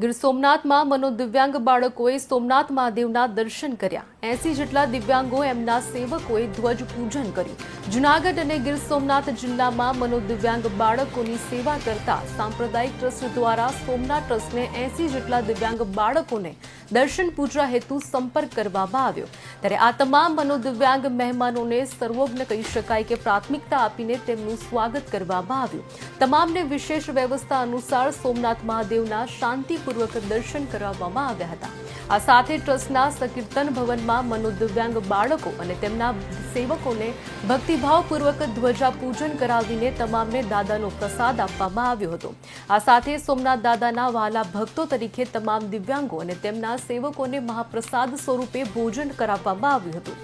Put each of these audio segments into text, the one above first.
ગીર સોમનાથમાં મનોદિવ્યાંગ બાળકોએ સોમનાથ મહાદેવના દર્શન કર્યા. એસી જેટલા દિવ્યાંગો એમના સેવકોએ ધ્વજ પૂજન કર્યું. જુનાગઢ અને ગીર સોમનાથ જિલ્લામાં મનોદિવ્યાંગ બાળકોની સેવા કરતા સાંપ્રદાયિક ટ્રસ્ટ દ્વારા સોમનાથ ટ્રસ્ટને એસી જેટલા દિવ્યાંગ બાળકોને દર્શન પૂજા હેતુ સંપર્ક કરવામાં આવ્યો. ત્યારે આ તમામ મનોદિવ્યાંગ મહેમાનોને સર્વોજ્ઞ કહી શકાય કે પ્રાથમિકતા આપીને તેમનું સ્વાગત કરવામાં આવ્યું. તમામને વિશેષ વ્યવસ્થા અનુસાર સોમનાથ મહાદેવના શાંતિપૂર્વક દર્શન કરાવવામાં આવ્યા હતા. આ સાથે ટ્રસ્ટના સકીર્તન ભવનમાં મનોદિવ્યાંગ બાળકો અને તેમના સેવકોને ભક્તિભાવપૂર્વક ધ્વજા પૂજન કરાવીને તમામને દાદાનો પ્રસાદ આપવામાં આવ્યો હતો. આ સાથે સોમનાથ દાદાના વહાલા ભક્તો તરીકે તમામ દિવ્યાંગો અને તેમના સેવકોને મહાપ્રસાદ સ્વરૂપે ભોજન કરાવવામાં આવ્યું હતું.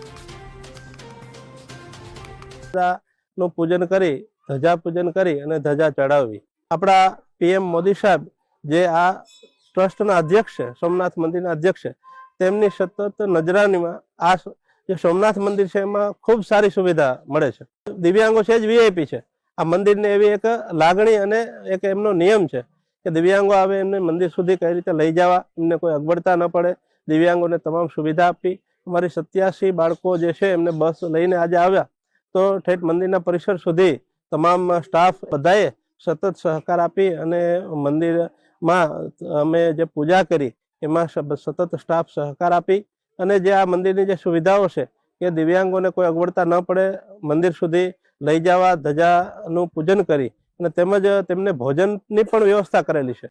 નું પૂજન કરી, ધજા પૂજન કરી અને ધજા ચડાવવી. આપણા પીએમ મોદી સાહેબ જે આ ટ્રસ્ટના અધ્યક્ષ છે, સોમનાથ મંદિરના અધ્યક્ષ છે, તેમની સતત નજરાનીમાં આ જે સોમનાથ મંદિર છે, એમાં ખૂબ સારી સુવિધા મળે છે. દિવ્યાંગો છે જ વીઆઈપી છે. આ મંદિરને એવી એક લાગણી અને એક એમનો નિયમ છે કે દિવ્યાંગો આવે એમને મંદિર સુધી કઈ રીતે લઈ જવા? એમને કોઈ અગવડતા ન પડે. દિવ્યાંગોને તમામ સુવિધા આપી. અમારી સત્યાસી બાળકો જે છે એમને બસ લઈને આજે આવ્યા. તો ઠેઠ મંદિરના પરિસર સુધી તમામ સ્ટાફ બધાએ સતત સહકાર આપી અને મંદિરમાં અમે જે પૂજા કરી, એમાં સતત સ્ટાફ સહકાર આપી અને જે આ મંદિરની જે સુવિધાઓ છે કે દિવ્યાંગોને કોઈ અગવડતા ન પડે, મંદિર સુધી લઈ જવા, ધજાનું પૂજન કરી અને તેમજ તેમને ભોજનની પણ વ્યવસ્થા કરેલી છે.